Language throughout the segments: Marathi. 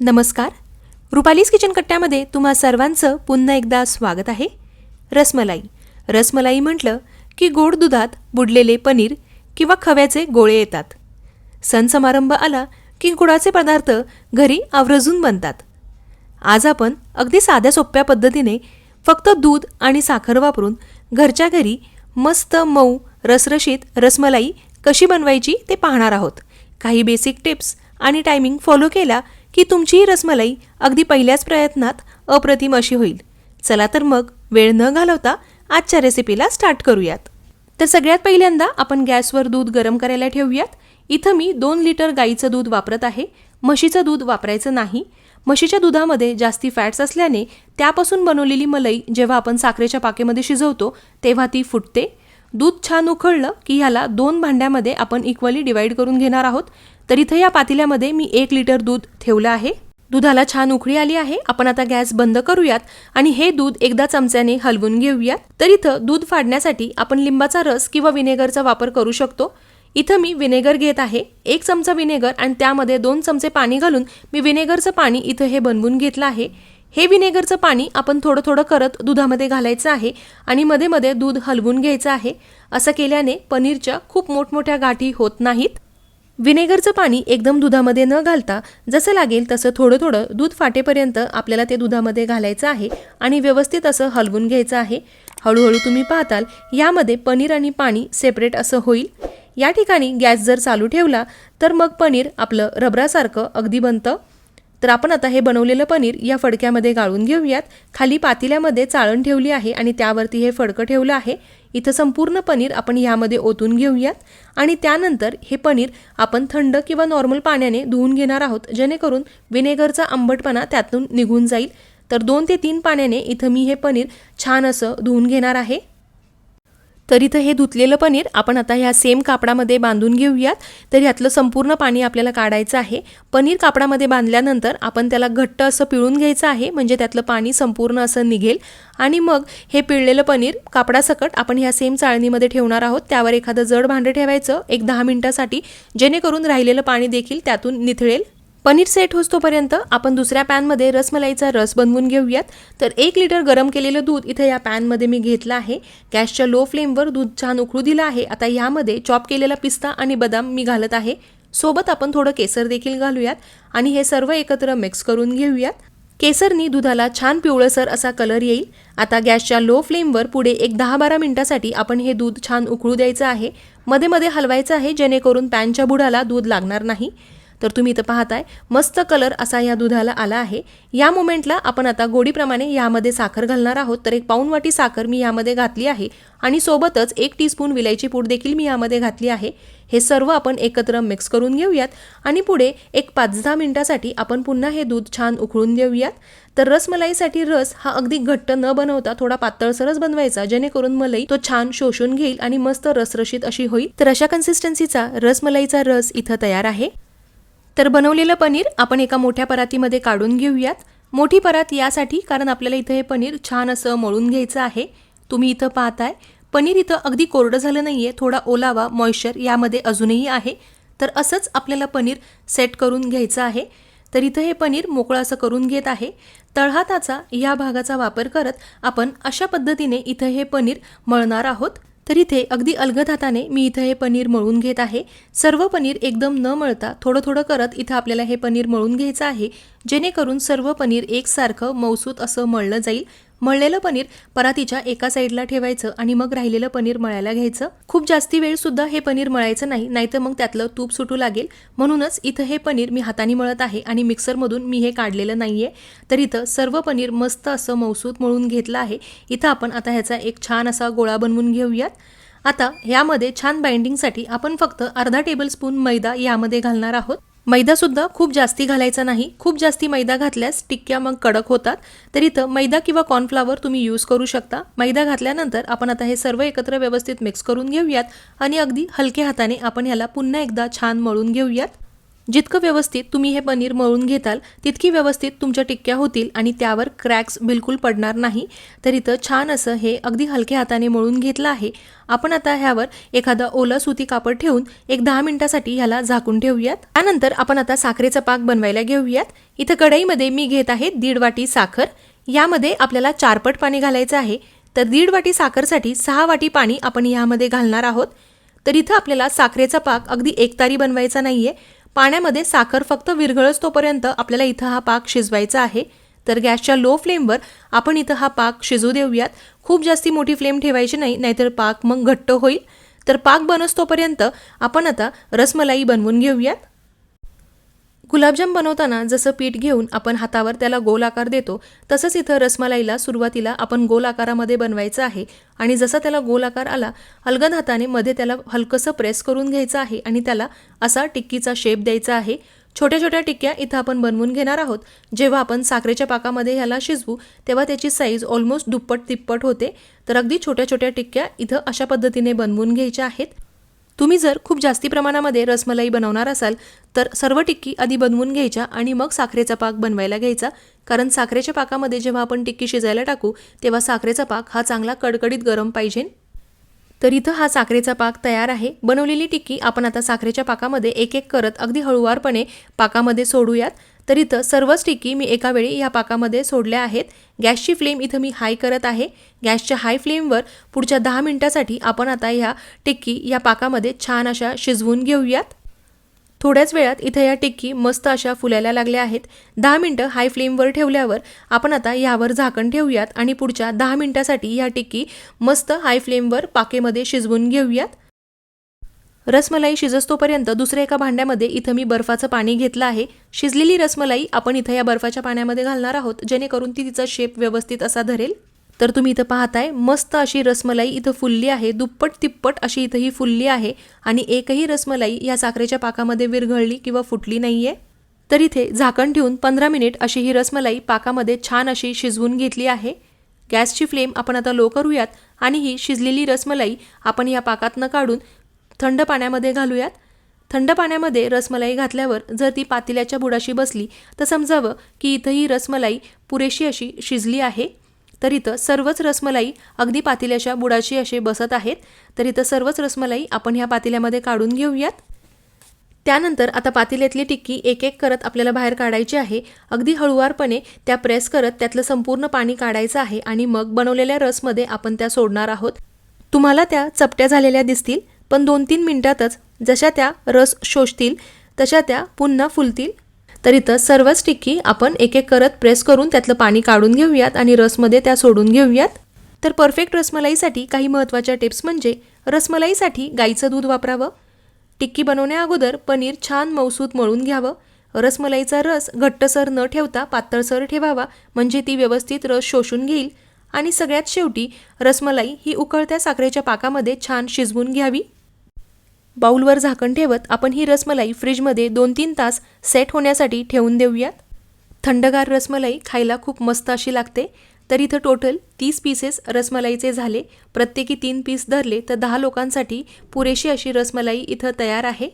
नमस्कार. रुपालीज किचन कट्ट्यामध्ये तुम्हा सर्वांचं पुन्हा एकदा स्वागत आहे. रसमलाई. रसमलाई म्हटलं की गोड दुधात बुडलेले पनीर किंवा खव्याचे गोळे येतात. सण समारंभ आला की गुळाचे पदार्थ घरी आवर्जून बनतात. आज आपण अगदी साध्या सोप्या पद्धतीने फक्त दूध आणि साखर वापरून घरच्या घरी मस्त मऊ रसरशीत रसमलाई कशी बनवायची ते पाहणार आहोत. काही बेसिक टिप्स आणि टायमिंग फॉलो केला की तुमचीही रसमलाई अगदी पहिल्याच प्रयत्नात अप्रतिम अशी होईल. चला तर मग वेळ न घालवता आजच्या रेसिपीला स्टार्ट करूयात. तर सगळ्यात पहिल्यांदा आपण गॅसवर दूध गरम करायला ठेवूयात. इथं मी दोन लिटर गाईचं दूध वापरत आहे. म्हशीचं दूध वापरायचं नाही. म्हशीच्या दुधामध्ये जास्ती फॅट्स असल्याने त्यापासून बनवलेली मलाई जेव्हा आपण साखरेच्या पाकेमध्ये शिजवतो तेव्हा ती फुटते. दूध छान उकळलं की ह्याला दोन भांड्यामध्ये आपण इक्वली डिवाईड करून घेणार आहोत. तर इथं या पातेल्यामध्ये मी एक लिटर दूध ठेवलं आहे. दुधाला छान उकळी आली आहे. आपण आता गॅस बंद करूयात आणि हे दूध एकदा चमच्याने हलवून घेऊयात. तर इथं दूध फाडण्यासाठी आपण लिंबाचा रस किंवा विनेगरचा वापर करू शकतो. इथं मी विनेगर घेत आहे. एक चमचा विनेगर आणि त्यामध्ये दोन चमचे पाणी घालून मी विनेगरचं पाणी इथं हे बनवून घेतलं आहे. हे विनेगरचं पाणी आपण थोडं थोडं करत दुधामध्ये घालायचं आहे आणि मध्ये मध्ये दूध हलवून घ्यायचं आहे. असं केल्याने पनीरच्या खूप मोठमोठ्या गाठी होत नाहीत. विनेगरचं पाणी एकदम दुधामध्ये न घालता जसं लागेल तसं थोडं थोडं दूध फाटेपर्यंत आपल्याला ते दुधामध्ये घालायचं आहे आणि व्यवस्थित असं हलवून घ्यायचं आहे. हळूहळू तुम्ही पाहताल यामध्ये पनीर आणि पाणी सेपरेट असं होईल. या ठिकाणी गॅस जर चालू ठेवला तर मग पनीर आपलं रबरासारखं अगदी बनतं. तर आपण आता हे बनवलेलं पनीर या फडक्यामध्ये गाळून घेऊयात. खाली पातेल्यामध्ये चाळण ठेवली आहे आणि त्यावरती हे फडकं ठेवलं आहे. इथं संपूर्ण पनीर आपण यामध्ये ओतून घेऊयात. आणि त्यानंतर हे पनीर आपण थंड किंवा नॉर्मल पाण्याने धुवून घेणार आहोत जेणेकरून विनेगरचा आंबटपणा त्यातून निघून जाईल. तर दोन ते तीन पाण्याने इथं मी हे पनीर छान असं धुवून घेणार आहे. तर इथं हे धुतलेलं पनीर आपण आता ह्या सेम कापडामध्ये बांधून घेऊयात. तर ह्यातलं संपूर्ण पाणी आपल्याला काढायचं आहे. पनीर कापडामध्ये बांधल्यानंतर आपण त्याला घट्ट असं पिळून घ्यायचं आहे म्हणजे त्यातलं पाणी संपूर्ण असं निघेल. आणि मग हे पिळलेलं पनीर कापडासकट आपण ह्या सेम चाळणीमध्ये ठेवणार आहोत. त्यावर एखादं जड भांडं ठेवायचं एक दहा मिनिटासाठी जेणेकरून राहिलेलं पाणी देखील त्यातून निथळेल. पनीर सेट होतोपर्यंत आपण दुसऱ्या पॅनमध्ये रसमलाईचा रस बनवून घेऊयात. तर एक लिटर गरम केलेलं दूध इथं या पॅनमध्ये मी घेतलं आहे. गॅसच्या लो फ्लेमवर दूध छान उकळू दिलं आहे. आता यामध्ये चॉप केलेला पिस्ता आणि बदाम मी घालत आहे. सोबत आपण थोडं केसर देखील घालूयात आणि हे सर्व एकत्र मिक्स करून घेऊयात. केसरनी दुधाला छान पिवळसर असा कलर येईल. आता गॅसच्या लो फ्लेमवर पुढे एक दहा बारा मिनिटासाठी आपण हे दूध छान उकळू द्यायचं आहे. मध्ये मध्ये हलवायचं आहे जेणेकरून पॅनच्या बुडाला दूध लागणार नाही. तर तुम्ही इथं पाहताय मस्त कलर असा या दुधाला आला आहे. या मोमेंटला आपण आता गोडीप्रमाणे यामध्ये साखर घालणार आहोत. तर एक पाऊन वाटी साखर मी यामध्ये घातली आहे आणि सोबतच एक टीस्पून विलायची पूड देखील मी यामध्ये घातली आहे. हे सर्व आपण एकत्र मिक्स करून घेऊयात आणि पुढे एक पाच दहा मिनिटासाठी आपण पुन्हा हे दूध छान उकळून देऊयात तर रसमलाईसाठी रस हा अगदी घट्ट न बनवता थोडा पातळसरच बनवायचा जेणेकरून मलाई तो छान शोषून घेईल आणि मस्त रसरशीत अशी होईल. तर अशा कन्सिस्टन्सीचा रसमलाईचा रस इथं तयार आहे. तर बनवलेलं पनीर आपण एका मोठ्या परातीमध्ये काढून घेऊयात. मोठी परात यासाठी कारण आपल्याला इथं हे पनीर छान असं मळून घ्यायचं आहे. तुम्ही इथं पाहताय. पनीर इथं अगदी कोरडं झालं नाही आहे थोडा ओलावा मॉइश्चर यामध्ये अजूनही आहे. तर असंच आपल्याला पनीर सेट करून घ्यायचं आहे. तर इथं हे पनीर मोकळं असं करून घेत आहे. तळहाताचा या भागाचा वापर करत आपण अशा पद्धतीने इथं हे पनीर मळणार आहोत. तर इथे अगदी अलगद हाताने मी इथं हे पनीर मळून घेत आहे. सर्व पनीर एकदम न मळता थोडं थोडं करत इथं आपल्याला हे पनीर मळून घ्यायचं आहे. जेणेकरून सर्व पनीर एकसारखं मौसूत असं मळलं जाईल. मळलेलं पनीर परातीच्या एका साईडला ठेवायचं आणि मग राहिलेलं पनीर मळायला घ्यायचं. खूप जास्ती वेळ सुद्धा हे पनीर मळायचं नाही नाहीतर मग त्यातलं तूप सुटू लागेल. म्हणूनच इथं हे पनीर मी हाताने मळत आहे आणि मिक्सरमधून मी हे काढलेलं नाहीये. तर इथं सर्व पनीर मस्त असं मौसूत मळून घेतलं आहे. इथं आपण आता ह्याचा एक छान असा गोळा बनवून घेऊयात. आता ह्यामध्ये छान बाइंडिंगसाठी आपण फक्त अर्धा टेबलस्पून मैदा यामध्ये घालणार आहोत. मैदासुद्धा खूप जास्ती घालायचा नाही. खूप जास्ती मैदा घातल्यास टिक्क्या मग कडक होतात. तर इथं मैदा किंवा कॉर्नफ्लावर तुम्ही यूज करू शकता. मैदा घातल्यानंतर आपण आता हे सर्व एकत्र व्यवस्थित मिक्स करून घेऊयात आणि अगदी हलक्या हाताने आपण ह्याला पुन्हा एकदा छान मळून घेऊयात. जितकं व्यवस्थित तुम्ही हे पनीर मळून घेताल तितकी व्यवस्थित तुमच्या टिक्क्या होतील आणि त्यावर क्रॅक्स बिलकुल पडणार नाही. तर इथं छान असं हे अगदी हलक्या हाताने मळून घेतलं आहे. आपण आता ह्यावर एखादा ओला सुती कापड ठेवून एक दहा मिनिटासाठी ह्याला झाकून ठेवूयात. त्यानंतर आपण आता साखरेचा पाक बनवायला घेऊयात. इथं कढईमध्ये मी घेत आहे दीड वाटी साखर. यामध्ये आपल्याला चारपट पाणी घालायचं आहे. तर दीड वाटी साखरसाठी सहा वाटी पाणी आपण यामध्ये घालणार आहोत. तर इथं आपल्याला साखरेचा पाक अगदी एकतारी बनवायचा नाही आहे पाण्यामध्ये साखर फक्त विरघळच तोपर्यंत आपल्याला इथं हा पाक शिजवायचा आहे. तर गॅसच्या लो फ्लेमवर आपण इथं हा पाक शिजू देऊयात. खूप जास्ती मोठी फ्लेम ठेवायची नाही नाहीतर पाक मग घट्ट होईल. तर पाक बनस तोपर्यंत आपण आता रसमलाई बनवून घेऊयात. गुलाबजाम बनवताना जसं पीठ घेऊन आपण हातावर त्याला गोल आकार देतो तसंच इथं रसमलाईला सुरुवातीला आपण गोल आकारामध्ये बनवायचं आहे आणि जसा त्याला गोल आकार आला अलगद हाताने मध्ये त्याला हलकंसं प्रेस करून घ्यायचं आहे आणि त्याला असा टिक्कीचा शेप द्यायचा आहे. छोट्या छोट्या टिक्क्या इथं आपण बनवून घेणार आहोत. जेव्हा आपण साखरेच्या पाकामध्ये ह्याला शिजवू तेव्हा त्याची साईज ऑलमोस्ट दुप्पट तिप्पट होते. तर अगदी छोट्या छोट्या टिक्क्या इथं अशा पद्धतीने बनवून घ्यायच्या आहेत. तुम्ही जर खूप जास्ती प्रमाणामध्ये रसमलाई बनवणार असाल तर सर्व टिक्की आधी बनवून घ्यायच्या आणि मग साखरेचा पाक बनवायला घ्यायचा. कारण साखरेच्या पाकामध्ये जेव्हा आपण टिक्की शिजायला टाकू तेव्हा साखरेचा पाक हा चांगला कडकडीत गरम पाहिजे. तर इथं हा साखरेचा पाक तयार आहे. बनवलेली टिक्की आपण आता साखरेच्या पाकामध्ये एक एक करत अगदी हळुवारपणे पाकामध्ये सोडूयात. तर इथं सर्वच टिक्की मी एका वेळी या पाकामध्ये सोडल्या आहेत. गॅसची फ्लेम इथं मी हाय करत आहे. गॅसच्या हाय फ्लेमवर पुढच्या दहा मिनटासाठी आपण आता ह्या टिक्की या पाकामध्ये छान अशा शिजवून घेऊयात. थोड्याच वेळात इथं या टिक्की मस्त अशा फुलायला लागल्या आहेत. दहा मिनटं हाय फ्लेमवर ठेवल्यावर आपण आता यावर झाकण ठेवूयात आणि पुढच्या दहा मिनटासाठी ह्या टिक्की मस्त हाय फ्लेमवर पाकेमध्ये शिजवून घेऊयात. रसमलाई शिजस्तोपर्यंत दुसऱ्या एका भांड्यामध्ये इथं मी बर्फाचं पाणी घेतलं आहे. शिजलेली रसमलाई आपण इथं या बर्फाच्या पाण्यामध्ये घालणार आहोत जेणेकरून ती तिचा शेप व्यवस्थित असा धरेल. तर तुम्ही इथं पाहताय मस्त अशी रसमलाई इथं फुलली आहे दुप्पट तिप्पट अशी इथं ही फुलली आहे आणि एकही रसमलाई या साखरेच्या पाकामध्ये विरघळली किंवा फुटली नाहीये. तर इथे झाकण ठेवून पंधरा मिनिट अशी ही रसमलाई पाकामध्ये छान अशी शिजवून घेतली आहे. गॅसची फ्लेम आपण आता लो करूयात आणि ही शिजलेली रसमलाई आपण या पाकातनं काढून थंड पाण्यामध्ये घालूयात. थंड पाण्यामध्ये रसमलाई घातल्यावर जर ती पातेल्याच्या बुडाशी बसली तर समजावं की इथं ही रसमलाई पुरेशी अशी शिजली आहे. तर इथं सर्वच रसमलाई अगदी पातेल्याच्या बुडाशी असे बसत आहेत. तर इथं सर्वच रसमलाई आपण ह्या पातेल्यामध्ये काढून घेऊयात. त्यानंतर आता पातेल्यातली टिक्की एक एक करत आपल्याला बाहेर काढायची आहे. अगदी हळुवारपणे त्या प्रेस करत त्यातलं संपूर्ण पाणी काढायचं आहे आणि मग बनवलेल्या रसमध्ये आपण त्या सोडणार आहोत. तुम्हाला त्या चपट्या झालेल्या दिसतील. पण दोन तीन मिनटातच जशा त्या रस शोषतील तशा त्या पुन्हा फुलतील. तर इथं सर्वच टिक्की आपण एक एक करत प्रेस करून त्यातलं पाणी काढून घेऊयात आणि रसमध्ये त्या सोडून घेऊयात. तर परफेक्ट रसमलाईसाठी काही महत्त्वाच्या टिप्स म्हणजे रसमलाईसाठी गाईचं दूध वापरावं. टिक्की बनवण्याअगोदर पनीर छान मौसूत मळून घ्यावं. रसमलाईचा रस घट्टसर न ठेवता पातळसर ठेवावा म्हणजे ती व्यवस्थित रस शोषून घेईल. आणि सगळ्यात शेवटी रसमलाई ही उकळत्या साखरेच्या पाकामध्ये छान शिजवून घ्यावी. बाऊलवर झाकण ठेवत आपण ही रसमलाई फ्रीजमध्ये दोन तीन तास सेट होण्यासाठी ठेवून देऊयात. थंडगार रसमलाई खायला खूप मस्त अशी लागते. तर इथं टोटल तीस पीसेस रसमलाईचे झाले. प्रत्येकी तीन पीस धरले तर दहा लोकांसाठी पुरेशी अशी रसमलाई इथं तयार आहे.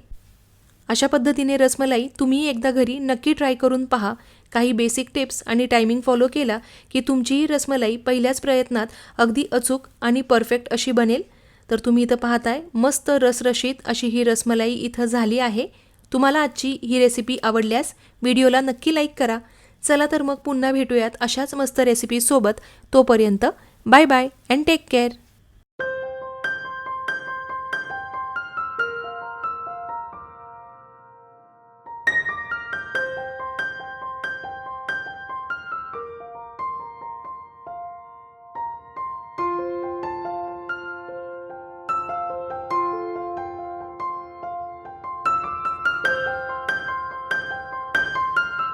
अशा पद्धतीने रसमलाई तुम्ही एकदा घरी नक्की ट्राय करून पहा. काही बेसिक टिप्स आणि टायमिंग फॉलो केला की तुमचीही रसमलाई पहिल्याच प्रयत्नात अगदी अचूक आणि परफेक्ट अशी बनेल. तर तुम्ही इथं पाहताय मस्त रसरशीत अशी ही रसमलाई इथं झाली आहे. तुम्हाला आजची ही रेसिपी आवडल्यास व्हिडिओला नक्की लाईक करा. चला तर मग पुन्हा भेटूयात अशाच मस्त रेसिपीसोबत तोपर्यंत bye bye and take care